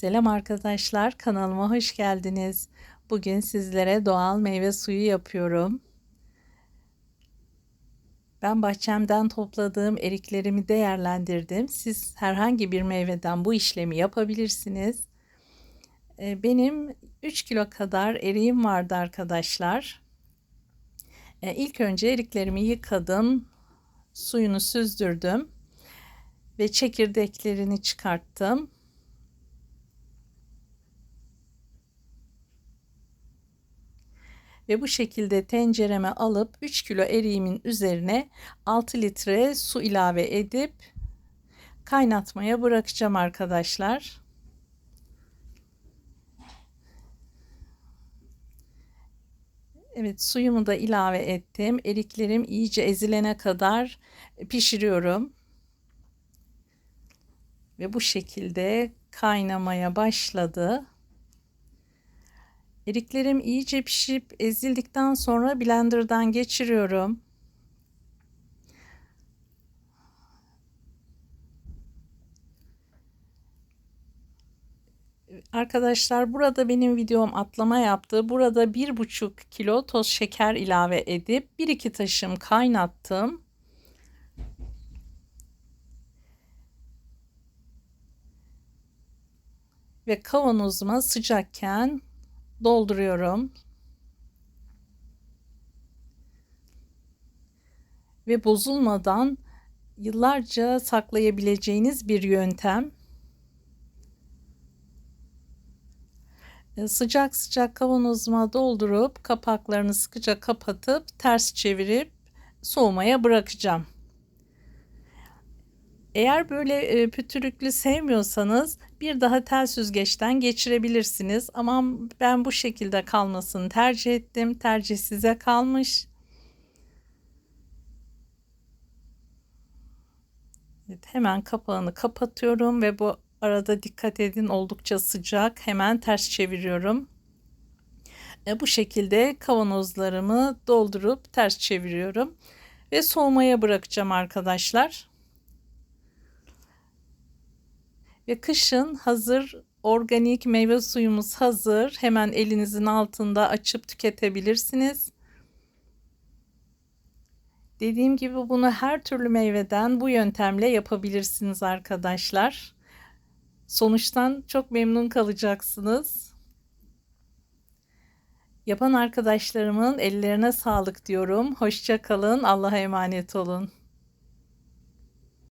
Selam arkadaşlar, kanalıma hoş geldiniz. Bugün sizlere doğal meyve suyu yapıyorum. Ben bahçemden topladığım eriklerimi değerlendirdim. Siz herhangi bir meyveden bu işlemi yapabilirsiniz. Ee, benim 3 kilo kadar eriğim vardı arkadaşlar. Ee, ilk önce eriklerimi yıkadım, suyunu süzdürdüm ve çekirdeklerini çıkarttım. Ve bu şekilde tencereme alıp 3 kilo eriğimin üzerine 6 litre su ilave edip kaynatmaya bırakacağım arkadaşlar. Evet suyumu da ilave ettim. Eriklerim iyice ezilene kadar pişiriyorum. Ve bu şekilde kaynamaya başladı. Eriklerim iyice pişip ezildikten sonra blenderdan geçiriyorum. Arkadaşlar burada benim videom atlama yaptı. Burada bir buçuk kilo toz şeker ilave edip bir iki taşım kaynattım. Ve kavanozuma sıcakken dolduruyorum. Ve bozulmadan yıllarca saklayabileceğiniz bir yöntem. E, sıcak sıcak kavanozuma doldurup kapaklarını sıkıca kapatıp ters çevirip soğumaya bırakacağım. Eğer böyle e, pütürüklü sevmiyorsanız bir daha tel süzgeçten geçirebilirsiniz. Ama ben bu şekilde kalmasını tercih ettim. Tercih size kalmış. Evet, hemen kapağını kapatıyorum ve bu arada dikkat edin oldukça sıcak. Hemen ters çeviriyorum. E, bu şekilde kavanozlarımı doldurup ters çeviriyorum ve soğumaya bırakacağım arkadaşlar. Ve kışın hazır organik meyve suyumuz hazır. Hemen elinizin altında açıp tüketebilirsiniz. Dediğim gibi bunu her türlü meyveden bu yöntemle yapabilirsiniz arkadaşlar. Sonuçtan çok memnun kalacaksınız. Yapan arkadaşlarımın ellerine sağlık diyorum. Hoşça kalın. Allah'a emanet olun.